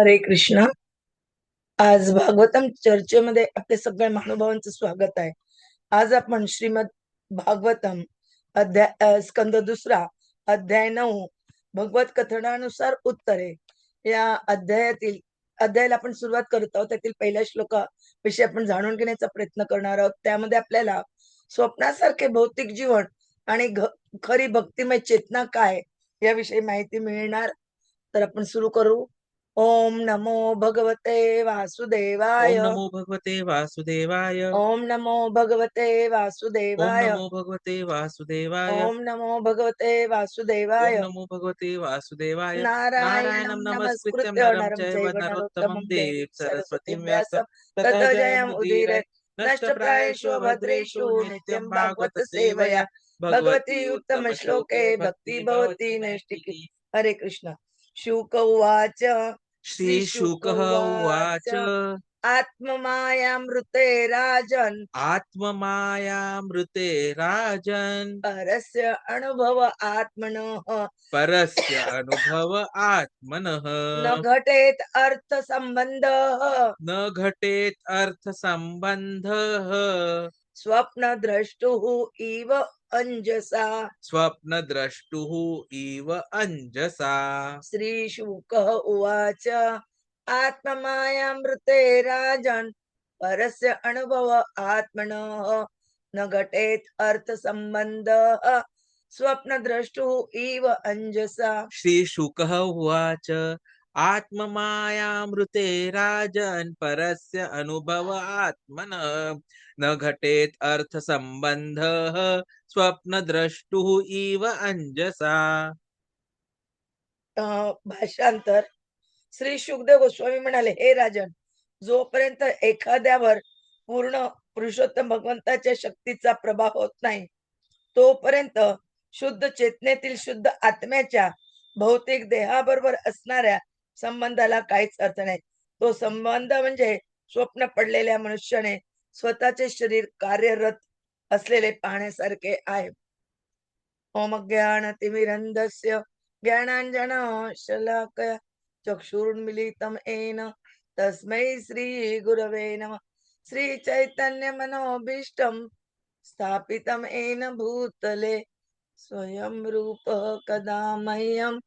हरे कृष्णा. आज भागवतम चर्चेमध्ये आपले सगळ्या महानुभावांचं स्वागत आहे. आज आपण श्रीमद भागवतम अध्याय स्कंद दुसरा अध्याय नऊ भगवत कथनानुसार उत्तरे. या अध्यायातील अध्यायाला आपण सुरुवात करत आहोत. त्यातील पहिल्या श्लोकाविषयी आपण जाणून घेण्याचा प्रयत्न करणार आहोत. त्यामध्ये आपल्याला स्वप्नासारखे भौतिक जीवन आणि खरी भक्तिमय चेतना काय याविषयी माहिती मिळणार. तर आपण सुरू करू. ओम नमो भगवते ओम वासुदेवाय नमो भगवते वासुदेवाय। ओम नमो भगवते ओम वासुदेवाय नमो भगवते वासुदेवाय। ओम नमो भगवते ओम वासुदेवाय नमो भगवते वासुदेवाय। नारायणं नमस्कृत्यं नरं चैव नरोत्तमं देवीं सरस्वतीं व्यासं। ततः जयमुदीरये जयमुदीरये नष्टप्रायेषु भद्रेषु नित्यं भागवत सेवया। भगवती उत्तम श्लोके भक्ति भवती नैष्टिकी हरे कृष्ण। शुक उवाच श्रीशुकः उवाच आत्ममायामृते राजन्। आत्ममायामृते राजन् परस्य अनुभव आत्मनः। परस्य अनुभव आत्मनः। न घटेत अर्थ संबंधः न घटेत अर्थसम्बन्धः। स्वप्न द्रष्टुः इव अंजसा। स्वप्नद्रष्टुः इव अञ्जसा श्रीशुकः उवाच आत्ममायामृते राजन् परस्य अनुभव आत्मनः न घटेत अर्थ संबंधः स्वप्न द्रष्टुः इव अंजसा। श्रीशुकः उवाच आत्ममायामृते राजन परस्य अनुभव आत्मन। न घटेत अर्थसम्बन्धः स्वप्नद्रष्टुः इव अंजसा भाषांतर. श्री शुकदेव गोस्वामी म्हणाले हे राजन जोपर्यंत एखाद्यावर पूर्ण पुरुषोत्तम भगवंताच्या शक्तीचा प्रभाव होत नाही तोपर्यंत शुद्ध चेतनेतील शुद्ध आत्म्याच्या भौतिक देहाबरोबर असणाऱ्या संबंधाला काहीच अर्थ नाही. तो संबंध म्हणजे स्वप्न पडलेल्या मनुष्याने स्वतःचे शरीर कार्यरत असलेले पाहण्यासारखे आहे. ओम ज्ञान तिमिरंधस्य ज्ञानांजन शलाकया चक्षुर्मिलितम एन तस्मै श्री गुरवे नम. श्री चैतन्य मनोभीष्टं स्थापितं एन भूतले स्वयं रूप कदा मह्यं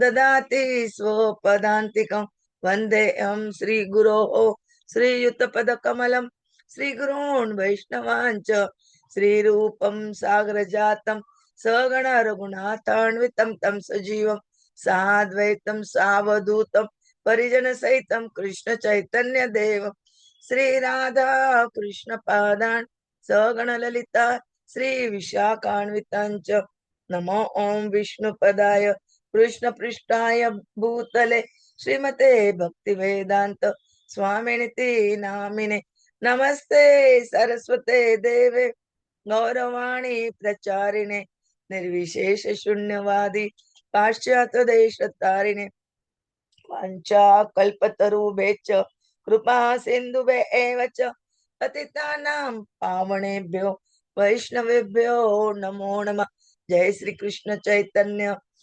ददाति स्वपदान्तिकं वन्देऽहं श्रीगुरोः श्रीयुतपदकमलं श्रीगुरून् वैष्णवाञ्च श्रीरूपं सागरजातं सगण रघुनाथान्वितं तं सजीवं साद्वैतं सावधूतं परिजनसहितं कृष्ण श्रीराधा कृष्णपादान् सगणललिता सगण ललिता नमो ॐ विष्णुपदाय कृष्णपृष्ठाय भूतले श्रीमते भक्तिवेदान्त स्वामिनिति नामिने। नमस्ते सरस्वते देवे गौरवाणी प्रचारिणे निर्विशेष शून्यवादी पाश्चात्य देशतारिणे। तारिणे वाञ्छा च कृपा सिन्धुभे एव च पतितानां पावणेभ्यो वैष्णवेभ्यो नमो नमः। जय श्री कृष्ण चैतन्य।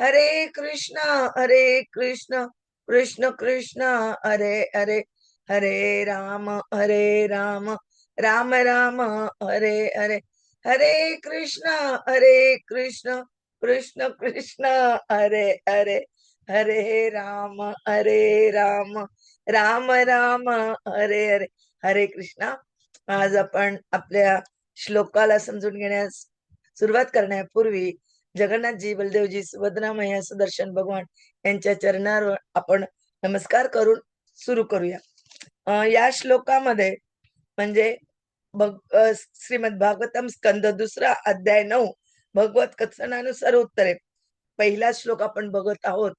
हरे कृष्ण हरे कृष्ण कृष्ण कृष्ण हरे हरे हरे राम हरे राम राम राम हरे हरे हरे कृष्ण हरे कृष्ण कृष्ण कृष्ण हरे हरे हरे राम हरे राम राम राम हरे हरे हरे कृष्णा. आज आपण आपल्या श्लोकाला समजून घेण्यास सुरुवात करण्यापूर्वी जगन्नाथजी बलदेवजी सुभद्रामय मैया सुदर्शन भगवान यांच्या चरणावर आपण नमस्कार करून सुरू करूया. या श्लोकामध्ये म्हणजे भग श्रीमद भागवतम स्कंद दुसरा अध्याय नऊ भगवत कथनानुसार उत्तरे. पहिला श्लोक आपण बघत आहोत.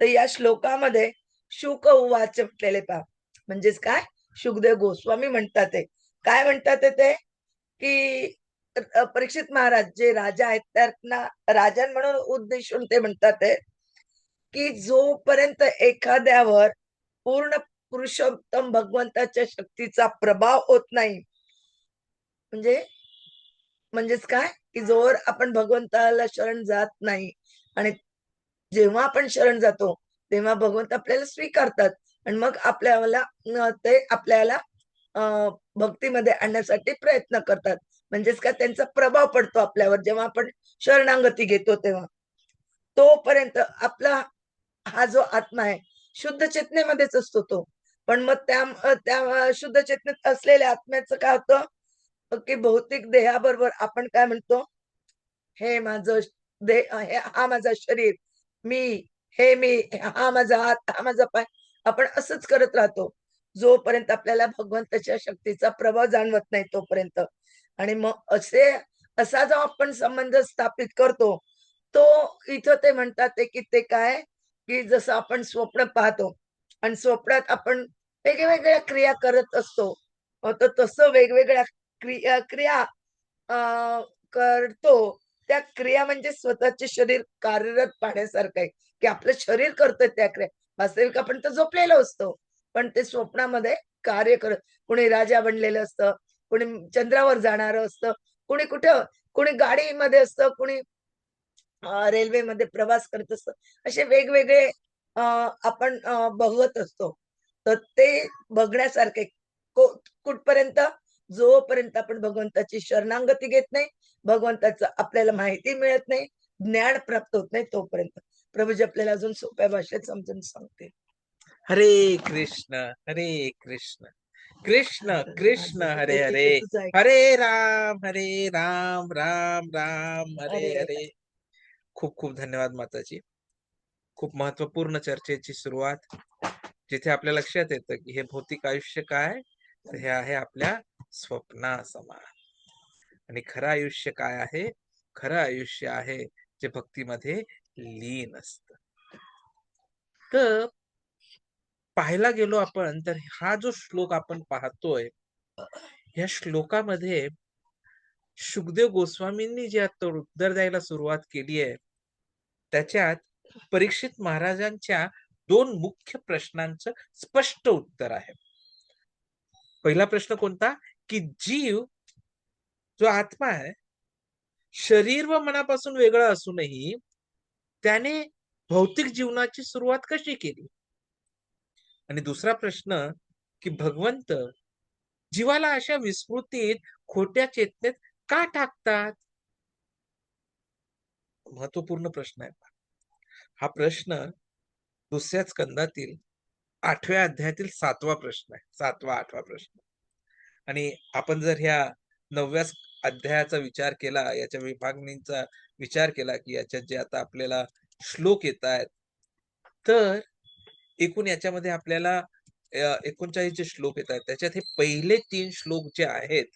तर या श्लोकामध्ये शुक उवाच म्हटलेले पहा. म्हणजेच काय? शुकदेव गोस्वामी म्हणतात ते. काय म्हणतात ते? की परीक्षित महाराज जे राजा आहेत त्यांना राजा म्हणून उद्देशून ते म्हणतात की जोपर्यंत एखाद्यावर पूर्ण पुरुषोत्तम भगवंताच्या शक्तीचा प्रभाव होत नाही म्हणजे म्हणजेच काय? की जोवर आपण भगवंताला शरण जात नाही आणि जेव्हा आपण शरण जातो तेव्हा भगवंत आपल्याला स्वीकारतात आणि मग आपल्याला ते आपल्याला अं, भक्तीमध्ये आणण्यासाठी प्रयत्न करतात. म्हणजेच का त्यांचा प्रभाव पडतो आपल्यावर. जेव्हा आपण शरणागती घेतो तेव्हा. तोपर्यंत आपला हा जो आत्मा आहे शुद्ध चेतनेमध्येच असतो तो. पण मग त्या त्या शुद्ध चेतनेत असलेल्या आत्म्याचं काय होतं? की भौतिक देहाबरोबर आपण काय म्हणतो? हे माझं देह हे हा माझा शरीर मी हे मी हा माझा हात हा माझा पाय आपण असंच करत राहतो. जोपर्यंत आपल्याला भगवंताच्या शक्तीचा प्रभाव जाणवत नाही तोपर्यंत. आणि मग असे असा जो आपण संबंध स्थापित करतो तो इथं ते म्हणतात ते की ते काय की जसं आपण स्वप्न पाहतो आणि स्वप्नात आपण वेगवेगळ्या क्रिया करत असतो तर तसं वेगवेगळ्या क्रिया क्रिया करतो. त्या क्रिया म्हणजे स्वतःचे शरीर कार्यरत पाहण्यासारखं आहे की आपलं शरीर करतं त्या क्रिया. वास्तविक आपण तर झोपलेलो असतो पण ते स्वप्नामध्ये कार्य करत कुणी राजा बनलेलं असतं कुणी चंद्रावर जाणार असतं कुणी कुठं कुणी गाडीमध्ये असतं कुणी रेल्वेमध्ये प्रवास करत असतं असे वेगवेगळे आपण बघत असतो. तर ते बघण्यासारखे को- कुठपर्यंत? जोपर्यंत आपण भगवंताची शरणांगती घेत नाही भगवंताचं आपल्याला माहिती मिळत नाही ज्ञान प्राप्त होत नाही तोपर्यंत. प्रभूजी आपल्याला अजून सोप्या भाषेत समजून सांगते हरे कृष्ण हरे कृष्ण. कृष्ण कृष्ण हरे हरे हरे राम हरे राम राम राम हरे हरे. खूप खूप धन्यवाद माताजी. खूप महत्त्वपूर्ण चर्चेची सुरुवात जिथे आपल्या लक्षात येतं की हे भौतिक आयुष्य काय तर हे आहे आपल्या स्वप्ना समान आणि खरं आयुष्य काय आहे? खरं आयुष्य आहे जे भक्तीमध्ये लीन असत. तर पाहायला गेलो आपण तर हा जो श्लोक आपण पाहतोय या श्लोकामध्ये सुखदेव गोस्वामींनी जे आता उत्तर द्यायला सुरुवात केली आहे त्याच्यात परीक्षित महाराजांच्या दोन मुख्य प्रश्नांचं स्पष्ट उत्तर आहे. पहिला प्रश्न कोणता? की जीव जो आत्मा आहे शरीर व मनापासून वेगळा असूनही त्याने भौतिक जीवनाची सुरुवात कशी केली? आणि दुसरा प्रश्न की भगवंत जीवाला अशा विस्मृतीत खोट्या चेतनेत का टाकतात? महत्त्वपूर्ण प्रश्न आहे हा. प्रश्न दुसऱ्या स्कंदातील आठव्या अध्यायातील सातवा प्रश्न आहे. सातवा आठवा प्रश्न. आणि आपण जर ह्या नवव्या अध्यायाचा विचार केला याच्या विभागणीचा विचार केला की याच्यात जे आता आपल्याला श्लोक येत आहेत तर एकूण याच्यामध्ये आपल्याला एकोणचाळीस जे श्लोक येत आहेत त्याच्यात हे पहिले तीन श्लोक जे आहेत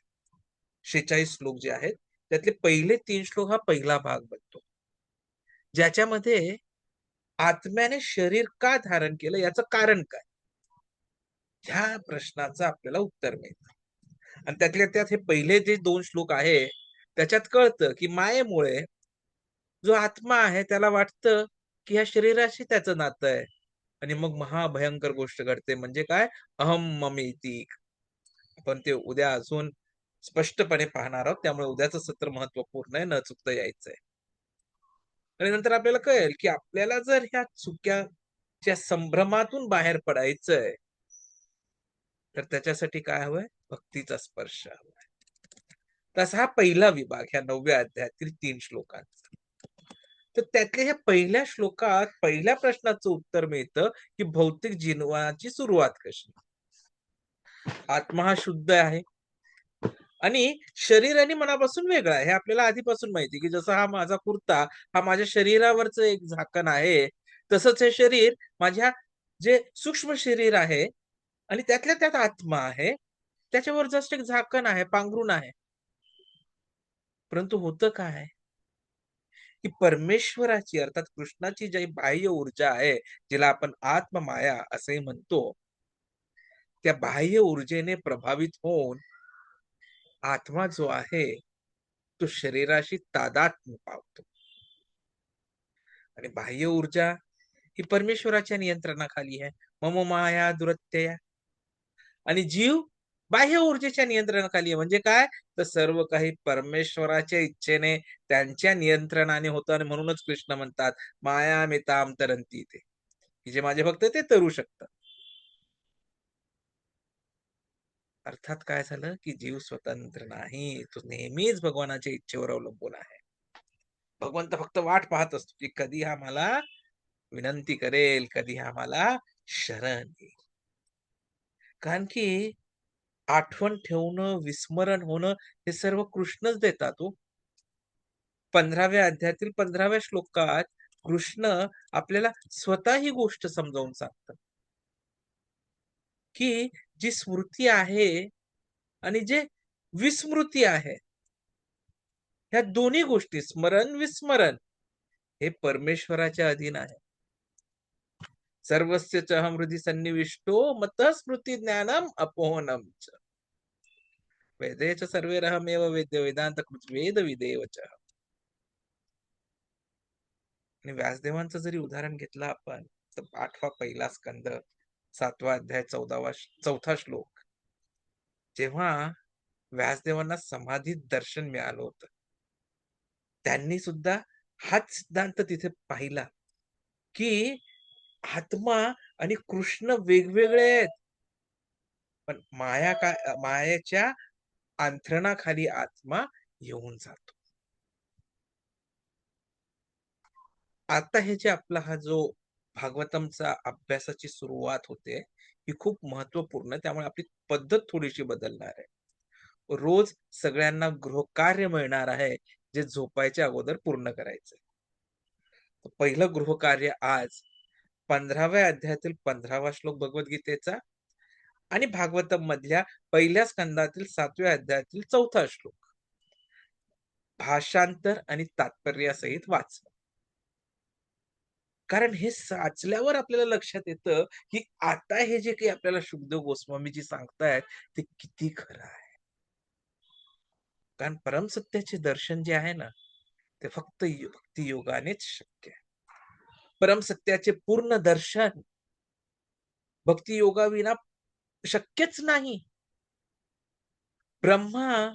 शेचाळीस श्लोक जे आहेत त्यातले पहिले तीन श्लोक हा पहिला भाग बनतो. ज्याच्यामध्ये आत्म्याने शरीर का धारण केलं याचं कारण काय? ह्या प्रश्नाचं आपल्याला उत्तर मिळतं. आणि त्यातल्या त्यात हे पहिले जे दोन श्लोक आहे त्याच्यात कळतं की मायेमुळे जो आत्मा आहे त्याला वाटतं की ह्या शरीराशी त्याचं नातं आहे. आणि मग महाभयंकर गोष्ट घडते म्हणजे काय? अहम ममेती. आपण ते उद्या अजून स्पष्टपणे पाहणार आहोत. त्यामुळे उद्याचं सत्र महत्त्वपूर्ण आहे न चुकता यायचंय. आणि नंतर आपल्याला कळेल की आपल्याला जर ह्या चुक्याच्या संभ्रमातून बाहेर पडायचंय तर त्याच्यासाठी काय हवंय? भक्तीचा स्पर्श हवाय. तसा हा पहिला विभाग ह्या नवव्या अध्यायातील तीन श्लोकांचा. तर त्यातल्या ह्या पहिल्या श्लोकात पहिल्या प्रश्नाचं उत्तर मिळतं की भौतिक जीवनाची सुरुवात कशी. आत्मा हा शुद्ध आहे. आणि शरीर आणि मनापासून वेगळा आहे. हे आपल्याला आधीपासून माहिती की जसं हा माझा कुर्ता हा माझ्या शरीरावरच एक झाकण आहे तसंच हे शरीर माझ्या जे सूक्ष्म शरीर आहे आणि त्यातल्या त्यात आत्मा आहे त्याच्यावर जस्ट एक झाकण आहे पांघरून आहे. परंतु होतं काय? की परमेश्वराची अर्थात कृष्णाची जी बाह्य ऊर्जा आहे जिला आपण आत्ममाया असे म्हणतो त्या बाह्य ऊर्जेने प्रभावित होऊन आत्मा जो आहे तो शरीराशी तादात्म्य पावतो. आणि बाह्य ऊर्जा ही परमेश्वराच्या नियंत्रणाखाली आहे. मम माया दुरत्यया. आणि जीव बाह्य ऊर्जेच्या नियंत्रणाखाली आहे. म्हणजे काय? तर सर्व काही परमेश्वराच्या इच्छेने त्यांच्या नियंत्रणाने होतं आणि म्हणूनच कृष्ण म्हणतात माया मिताम तरंती ते. की जे माझे भक्त ते तरू शकतात. अर्थात काय झालं? की जीव स्वतंत्र नाही तो नेहमीच भगवानाच्या इच्छेवर अवलंबून आहे. भगवंत फक्त वाट पाहत असतो की कधी हा मला विनंती करेल कधी हा मला शरण येईल. कारण की आठवण ठेवणं विस्मरण होणं हे सर्व कृष्णच देतात हो. पंधराव्या अध्यायातील पंधराव्या श्लोकात कृष्ण आपल्याला स्वतः ही गोष्ट समजावून सांगतात की जी स्मृती आहे आणि जे विस्मृती आहे ह्या दोन्ही गोष्टी स्मरण विस्मरण हे परमेश्वराच्या अधीन आहे. सर्वस्य च हृदय सन्निविष्टो मत स्मृती ज्ञानम अपोहनम च। वेदे च सर्वेरहमेव वेद्य वेदांत कृत वेद विदेव च। आणि व्यासदेवांचं जरी उदाहरण घेतलं आपण तर आठवा पहिला स्कंद सातवा अध्याय चौदावा चौथा श्लोक. जेव्हा व्यासदेवांना समाधीत दर्शन मिळालं होतं त्यांनी सुद्धा हाच सिद्धांत तिथे पाहिला की आत्मा आणि कृष्ण वेगवेगळे आहेत. पण माया काय मायाच्या अंथरणाखाली आत्मा येऊन जातो. आता हे जे आपला हा जो भागवतमचा अभ्यासाची सुरुवात होते ही खूप महत्त्वपूर्ण त्यामुळे आपली पद्धत थोडीशी बदलणार आहे. रोज सगळ्यांना गृहकार्य मिळणार आहे जे झोपायच्या अगोदर पूर्ण करायचं पहिलं गृहकार्य आज पंधराव्या अध्यायातील पंधरावा श्लोक भगवद्गीतेचा आणि भागवतम मधल्या पहिल्या स्कंदातील सातव्या अध्यायातील चौथा श्लोक. भाषांतर आणि तात्पर्यासहित वाच कारण हे साचल्यावर आपल्याला लक्षात येतं की आता हे जे काही आपल्याला शुभदेव गोस्वामीजी सांगतायत ते किती खरं आहे. कारण परमसत्याचे दर्शन जे आहे ना ते फक्त भक्ती योगानेच शक्य आहे. परमसत्याचे पूर्ण दर्शन. भक्ती योगाविना शक्यच नाही. ब्रह्मा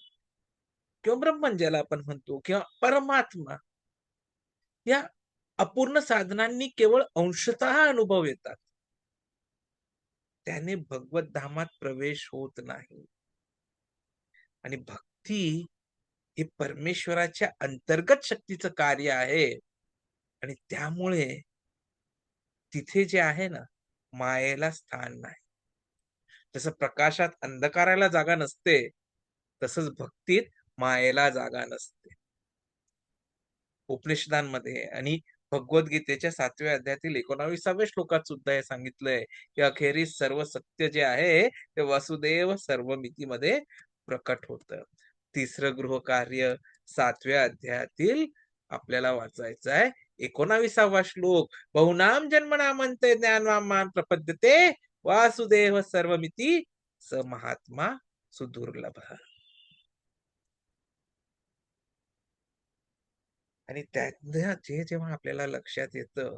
किंवा ब्रह्मन ज्याला आपण म्हणतो किंवा परमात्मा या अपूर्ण साधनांनी केवळ अंशतः अनुभव येतात. त्याने भगवत धामात प्रवेश होत नाही. आणि भक्ती हे परमेश्वराच्या अंतर्गत शक्तीचं कार्य आहे. आणि त्यामुळे तिथे जे आहे ना मायेला स्थान नाही. जसं प्रकाशात अंधकाराला जागा नसते तसंच भक्तीत मायेला जागा नसते. उपनिषदांमध्ये आणि भगवद्गीतेच्या सातव्या अध्यायातील एकोणावीसाव्या श्लोकात सुद्धा हे सांगितलंय की अखेरीस सर्व सत्य जे आहे ते वसुदेव सर्व मितीमध्ये प्रकट होत. तिसरं गृह कार्य सातव्या अध्यायातील आपल्याला वाचायचं आहे एकोणावीसावा श्लोक. बहुनाम जन्मनामंते ज्ञानवामान प्रपद्यते. वासुदेव सर्वमिती स महात्मा सुदुर्लभ. आणि त्या जे जेव्हा आपल्याला लक्षात येतं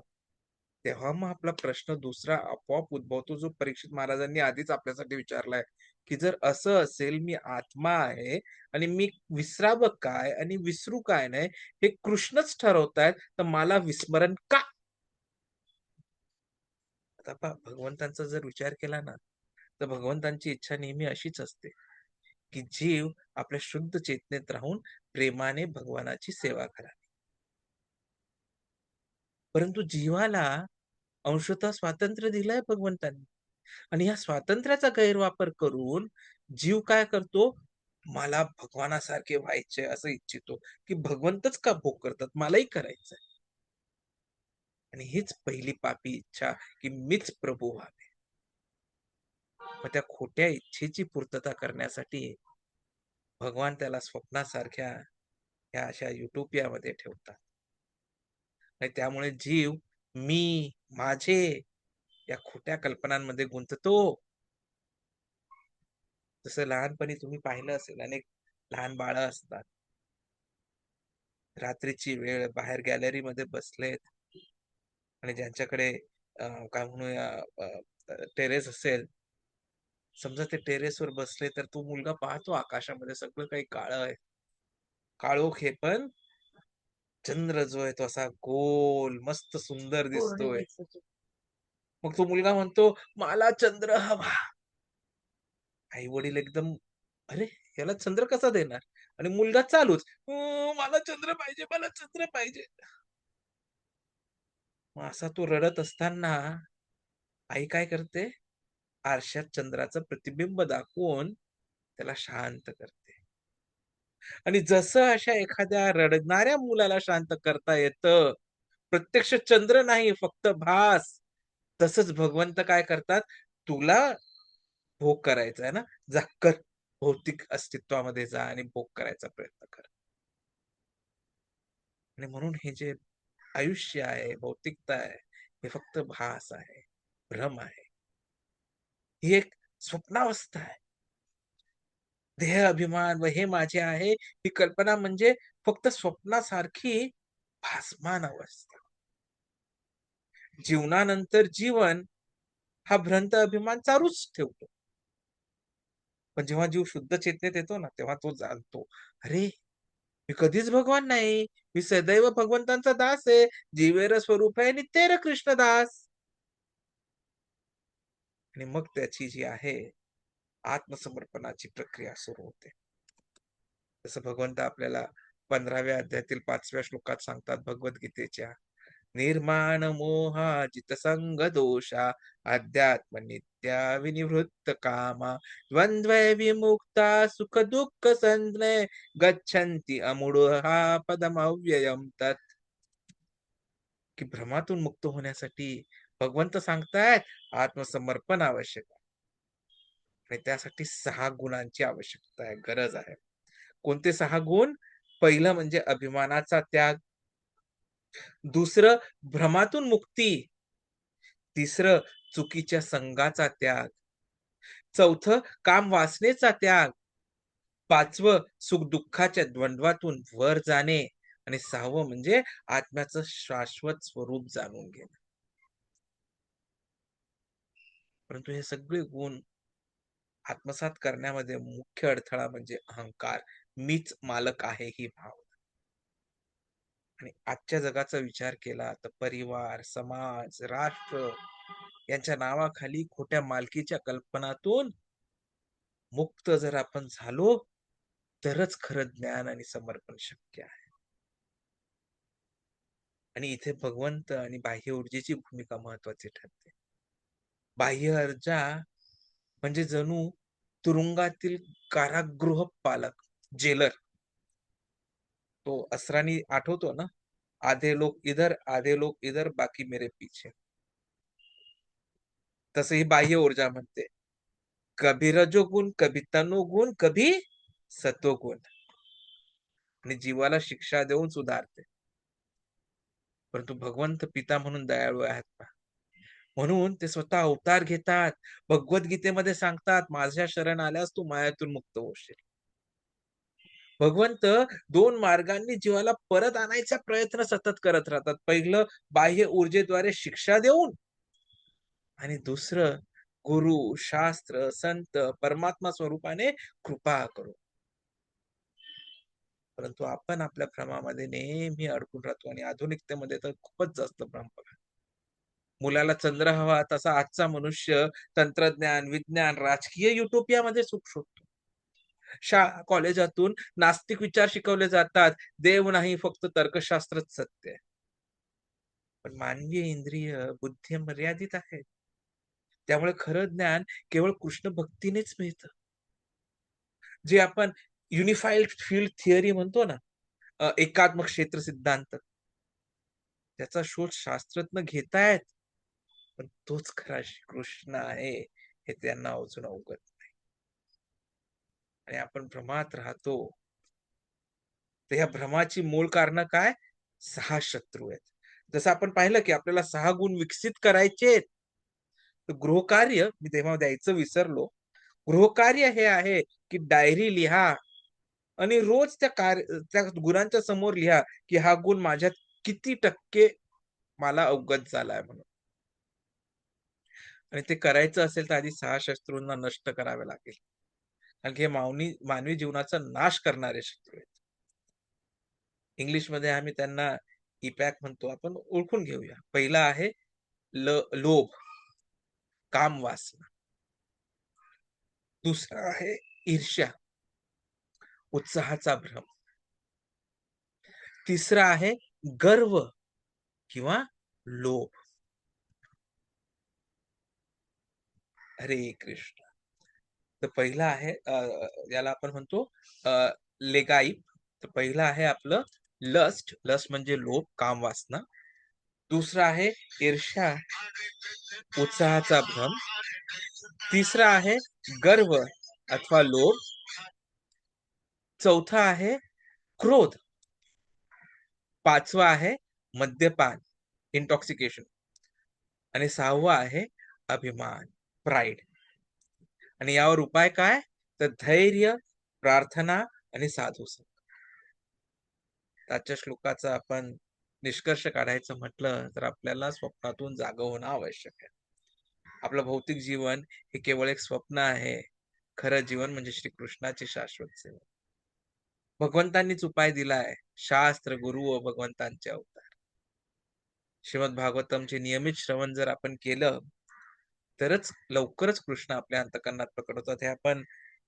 तेव्हा मग आपला प्रश्न दुसरा आपोआप उद्भवतो जो परीक्षित महाराजांनी आधीच आपल्यासाठी विचारलाय की जर असं असेल मी आत्मा आहे आणि मी विसरावं काय आणि विसरू काय नाही हे कृष्णच ठरवतायत तर मला विस्मरण का? आता भगवंतांचा जर विचार केला ना तर भगवंतांची इच्छा नेहमी अशीच असते की जीव आपल्या शुद्ध चेतनेत राहून प्रेमाने भगवानाची सेवा करावी परंतु जीवाला अंशतः स्वातंत्र्य दिलंय भगवंतांनी. आणि या स्वातंत्र्याचा गैरवापर करून जीव काय करतो? मला भगवानासारखे व्हायचे असं इच्छितो की भगवंतच का भोग करतात? मलाही करायचंय. आणि हीच पहिली पापी इच्छा की मीच प्रभू व्हावे. मग त्या खोट्या इच्छेची पूर्तता करण्यासाठी भगवान त्याला स्वप्नासारख्या ह्या अशा युटोपियामध्ये ठेवतात. आणि त्यामुळे जीव मी माझे या खोट्या कल्पनांमध्ये गुंततो जसं लहानपणी तुम्ही पाहिलं असेल अनेक लहान बाळ असतात. रात्रीची वेळ बाहेर गॅलरीमध्ये बसलेत आणि ज्यांच्याकडे काय म्हणूया टेरेस असेल समजा ते टेरेसवर बसले तर तो मुलगा पाहतो आकाशामध्ये सगळं काही काळ आहे. काळोख हे पण चंद्र जो आहे तो असा गोल मस्त सुंदर दिसतोय. मग तो मुलगा म्हणतो, "मला चंद्र हवा." आई-वडील एकदम, "अरे, याला चंद्र कसा देणार?" आणि मुलगा चालूच, "अ, मला चंद्र पाहिजे, मला चंद्र पाहिजे." मग असा तो रडत असताना आई काय करते? आरशात चंद्राचं प्रतिबिंब दाखवून त्याला शांत करते. आणि जसं अशा एखाद्या रडणाऱ्या मुलाला शांत करता येतं, प्रत्यक्ष चंद्र नाही फक्त भास. तसंच भगवंत काय करतात, तुला भोग करायचा आहे ना, जा कर. भौतिक अस्तित्वामध्ये जा आणि भोग करायचा प्रयत्न कर. आणि म्हणून हे जे आयुष्य आहे, भौतिकता आहे, हे फक्त भास आहे, भ्रम आहे. ही एक स्वप्नावस्था आहे. देह अभिमान व हे माझे आहे, ही कल्पना म्हणजे फक्त स्वप्नासारखी भासमान अवस्था. जीवनानंतर जीवन हा भ्रंत अभिमान चालूच ठेवतो. पण जेव्हा जीव शुद्ध चेतनेत येतो ना, तेव्हा तो जाणतो, "अरे, मी कधीच भगवान नाही. मी सदैव भगवंतांचा दास आहे. जीवेर स्वरूप आहे नित्यर कृष्ण दास आणि मग त्याची जी आहे आत्मसमर्पणाची प्रक्रिया सुरू होते. जसं भगवंत आपल्याला 15व्या अध्यायातील पाचव्या श्लोकात सांगतात भगवद्गीतेच्या, "निर्माण मोहा संग दोषा अध्यात्म नित्या विनिवृत्त कामा द्वंद्वै विमुक्ता सुख दुःख संज्ञे गच्छन्ति अमूढहा पदमव्ययम तत्." की भ्रमातून मुक्त होण्यासाठी भगवंत सांगतायत आत्मसमर्पण आवश्यक आणि त्यासाठी सहा गुणांची आवश्यकता आहे, गरज आहे. कोणते सहा गुण? पहिलं म्हणजे अभिमानाचा त्याग. दुसरं भ्रमातून मुक्ती. तिसरं चुकीच्या संघाचा त्याग. चौथं काम वासनेचा त्याग. पाचवं सुख-दुःखाच्या द्वंद्वातून वर जाणे आणि सहावं म्हणजे आत्म्याचं शाश्वत स्वरूप जाणून घेणे परंतु हे सगळे गुण आत्मसात करण्यामध्ये मुख्य अडथळा म्हणजे अहंकार. मीच मालक आहे ही भावना. आणि आजच्या जगाचा विचार केला तर परिवार, समाज, राष्ट्र यांच्या नावाखाली खोट्या मालकीच्या कल्पनातून मुक्त जर आपण झालो, तरच खरं ज्ञान आणि समर्पण शक्य आहे. आणि इथे भगवंत आणि बाह्य ऊर्जेची भूमिका महत्वाची ठरते. बाह्य ऊर्जा म्हणजे जणू तुरुंगातील कारागृह पालक, जेलर. तो असरानी आठवतो ना? आधे लोक इधर, आधे लोक इधर, बाकी मेरे पीछे. तसे ही बाह्य ऊर्जा म्हणते. कभी रजोगुण, कभी गुण कभी सत्वगुण. आणि जीवाला शिक्षा देऊन सुधारते. परंतु भगवंत पिता म्हणून दयाळू आहेत पहा. म्हणून ते स्वतः अवतार घेतात. भगवद्गीतेमध्ये सांगतात, "माझ्या शरण आल्यास तू मायातून मुक्त होशील." भगवंत दोन मार्गांनी जीवाला परत आणायचा प्रयत्न सतत करत राहतात. पहिलं बाह्य ऊर्जेद्वारे शिक्षा देऊन आणि दुसरं गुरु, शास्त्र, संत, परमात्मा स्वरूपाने कृपा करू परंतु आपण आपल्या भ्रमामध्ये नेहमी अडकून राहतो आणि आधुनिकतेमध्ये तर खूपच जास्त भ्रम बघा. मुलाला चंद्र हवा तसा आजचा मनुष्य तंत्रज्ञान, विज्ञान, राजकीय युटोपियामध्ये सुख शोधतो. शाळा कॉलेजातून नास्तिक विचार शिकवले जातात. देव नाही फक्त तर्कशास्त्रच सत्य आहे. पण मानवीय इंद्रिय, बुद्धी मर्यादित आहेत. त्यामुळे खरं ज्ञान केवळ कृष्ण भक्तीनेच मिळतं. जे आपण युनिफाईड फील्ड थिअरी म्हणतो ना, एकात्मक क्षेत्र सिद्धांत. त्याचा शोध शास्त्रज्ञ घेतायत. पण तोच खरा कृष्ण आहे, हे त्यांना अजून अवगत नाही. आणि आपण भ्रमात राहतो. तर ह्या भ्रमाची मूळ कारण काय? सहा शत्रू आहेत. जसं आपण पाहिलं, की आपल्याला सहा गुण विकसित करायचे तर गृहकार्य मी तेव्हा द्यायचं विसरलो. गृहकार्य हे आहे की डायरी लिहा आणि रोज त्या कार्य त्या गुणांच्या समोर लिहा की हा गुण माझ्यात किती टक्के मला अवगत झालाय म्हणून आणि ते करायचं असेल तर आधी सहा शत्रूंना नष्ट करावे लागेल. कारण की हे मानवी मानवी जीवनाचा नाश करणारे शत्रू आहेत. इंग्लिशमध्ये आम्ही त्यांना इपॅक म्हणतो. आपण ओळखून घेऊया. पहिला आहे ल लोभ काम वासना. दुसरा आहे ईर्ष्या उत्साहाचा भ्रम. तिसरा आहे गर्व किंवा लोभ. हरे कृष्ण. तर पहिला आहे याला आपण म्हणतो लेगाईप. तर पहिला आहे आपलं लस्ट. लस्ट म्हणजे लोभ काम वासना. दुसरा आहे ईर्ष्या उत्साहाचा भ्रम. तिसरा आहे गर्व अथवा लोभ. चौथा आहे क्रोध. पाचवा आहे मद्यपान इंटॉक्सिकेशन आणि सहावा आहे अभिमान. प्राईड. आणि यावर उपाय काय? तर धैर्य प्रार्थना आणि साधू आजच्या श्लोकाचा आपण निष्कर्ष काढायचं म्हटलं तर आपल्याला स्वप्नातून जाग होणं आवश्यक आहे. आपलं भौतिक जीवन हे केवळ एक स्वप्न आहे. खरं जीवन म्हणजे श्रीकृष्णाची शाश्वत सेवा. भगवंतांनीच उपाय दिलाय. शास्त्र गुरु व भगवंतांचे अवतार. श्रीमद भागवतमचे नियमित श्रवण जर आपण केलं तरच लवकरच कृष्ण आपल्या अंतकरणात प्रकट होतात. हे आपण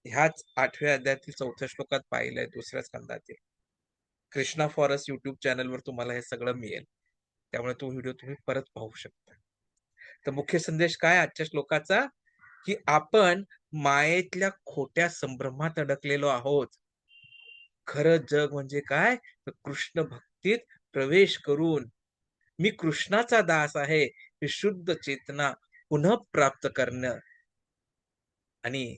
ह्याच आठव्या अध्यायातील चौथ्या श्लोकात पाहिलंय दुसऱ्या स्कंदातील. कृष्णा फॉरेस्ट युट्यूब चॅनलवर तुम्हाला हे सगळं मिळेल. त्यामुळे तो व्हिडिओ तुम्ही परत पाहू शकता. तर मुख्य संदेश काय आजच्या श्लोकाचा? की आपण मायेतल्या खोट्या संभ्रमात अडकलेलो आहोत. खरं जग म्हणजे काय? तर कृष्ण भक्तीत प्रवेश करून मी कृष्णाचा दास आहे ही शुद्ध चेतना पुनः प्राप्त करणं. आणि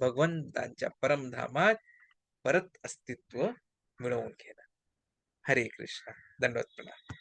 भगवंतांच्या परमधामात परत अस्तित्व मिळवून घेणं. हरे कृष्ण. दंडवत प्रणाम